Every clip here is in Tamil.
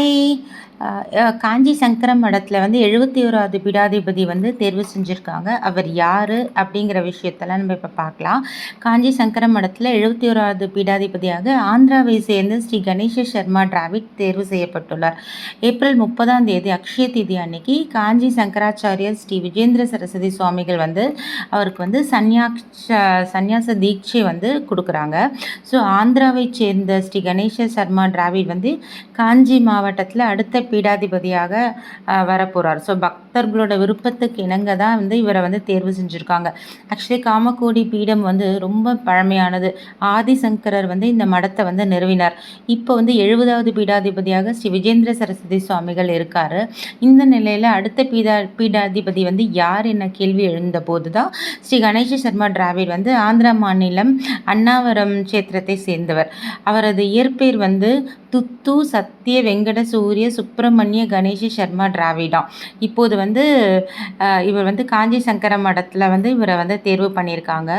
Bye! காஞ்சி சங்கர மடத்தில் வந்து எழுபத்தி ஓராவது பீடாதிபதி வந்து தேர்வு செஞ்சுருக்காங்க. அவர் யார் அப்படிங்கிற விஷயத்தெல்லாம் நம்ம இப்போ பார்க்கலாம். காஞ்சி சங்கர மடத்தில் எழுபத்தி ஓராவது பீடாதிபதியாக ஆந்திராவை சேர்ந்த ஸ்ரீ கணேச சர்மா டிராவிட் தேர்வு செய்யப்பட்டுள்ளார். ஏப்ரல் முப்பதாம் தேதி அக்ஷய திதி அன்னைக்கு காஞ்சி சங்கராச்சாரியர் ஸ்ரீ விஜேந்திர சரஸ்வதி சுவாமிகள் வந்து அவருக்கு வந்து சன்னியாட்ச சந்நியாச தீட்சை வந்து கொடுக்குறாங்க. ஸோ ஆந்திராவை சேர்ந்த ஸ்ரீ கணேஷ சர்மா டிராவிட் வந்து காஞ்சி மாவட்டத்தில் அடுத்த பீடாதிபதியாக வரப்போகிறார் ஸோ பக்தர்களோட விருப்பத்துக்கு இணங்க தான் வந்து இவரை வந்து தேர்வு செஞ்சுருக்காங்க. ஆக்சுவலி காமக்கோடி பீடம் வந்து ரொம்ப பழமையானது. ஆதிசங்கரர் வந்து இந்த மடத்தை வந்து நிறுவினார். இப்போ வந்து எழுபதாவது பீடாதிபதியாக ஸ்ரீ விஜேந்திர சரஸ்வதி சுவாமிகள் இருக்கார். இந்த நிலையில் அடுத்த பீடா பீடாதிபதி வந்து யார் என்ன கேள்வி எழுந்த போது தான் ஸ்ரீ கணேஷ சர்மா டிராவிட் வந்து ஆந்திரா மாநிலம் அண்ணாவரம் சேத்திரத்தை சேர்ந்தவர். அவரது இயற்பெயர் வந்து துத்து சத்ய வெங்கட சூரிய சுப் சுப்பிரமணிய கணேஷ சர்மா டிராவிடம் இப்போது வந்து இவர் வந்து காஞ்சி சங்கர மடத்தில் வந்து இவரை வந்து தேர்வு பண்ணியிருக்காங்க.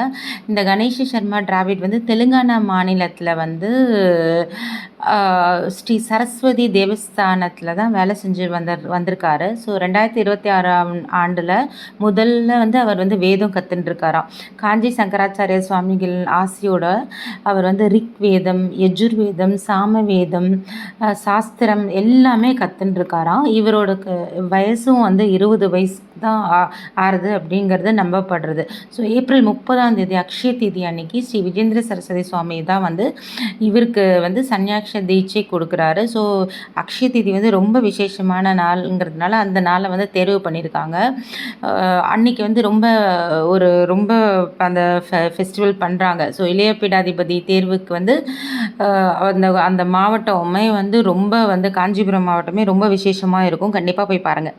இந்த கணேஷ சர்மா டிராவிட் வந்து தெலுங்கானா மாநிலத்தில் வந்து ஸ்ரீ சரஸ்வதி தேவஸ்தானத்தில் தான் வேலை செஞ்சு வந்த வந்திருக்காரு. ஸோ ரெண்டாயிரத்தி இருபத்தி ஆறாம் ஆண்டில் முதல்ல வந்து அவர் வந்து வேதம் கற்றுட்டுருக்காராம் காஞ்சி சங்கராச்சாரிய சுவாமிகள் ஆசையோட அவர் வந்து ரிக் வேதம் யஜுர்வேதம் சாம வேதம் சாஸ்திரம் எல்லாமே கற்றுட்டுருக்காராம் இவரோட வயசும் வந்து இருபது வயசு தான் ஆறுது அப்படிங்கிறது நம்பப்படுறது. ஸோ ஏப்ரல் முப்பதாம் தேதி அக்ஷய தேதி அன்னைக்கு ஸ்ரீ விஜேந்திர சரஸ்வதி சுவாமி தான் வந்து இவருக்கு வந்து சன்னியாட்ச தீட்சை கொடுக்குறாரு. ஸோ அக்ஷய தீதி வந்து ரொம்ப விசேஷமான நாளுங்கிறதுனால அந்த நாளை வந்து தேர்வு பண்ணியிருக்காங்க. அன்னைக்கு வந்து ரொம்ப ஒரு ரொம்ப அந்த ஃபெஸ்டிவல் பண்ணுறாங்க ஸோ இளைய பீடாதிபதி தேர்வுக்கு வந்து அந்த அந்த மாவட்டமே வந்து ரொம்ப வந்து காஞ்சிபுரம் மாவட்டமே ரொம்ப விசேஷமாக இருக்கும். கண்டிப்பாக போய் பாருங்கள்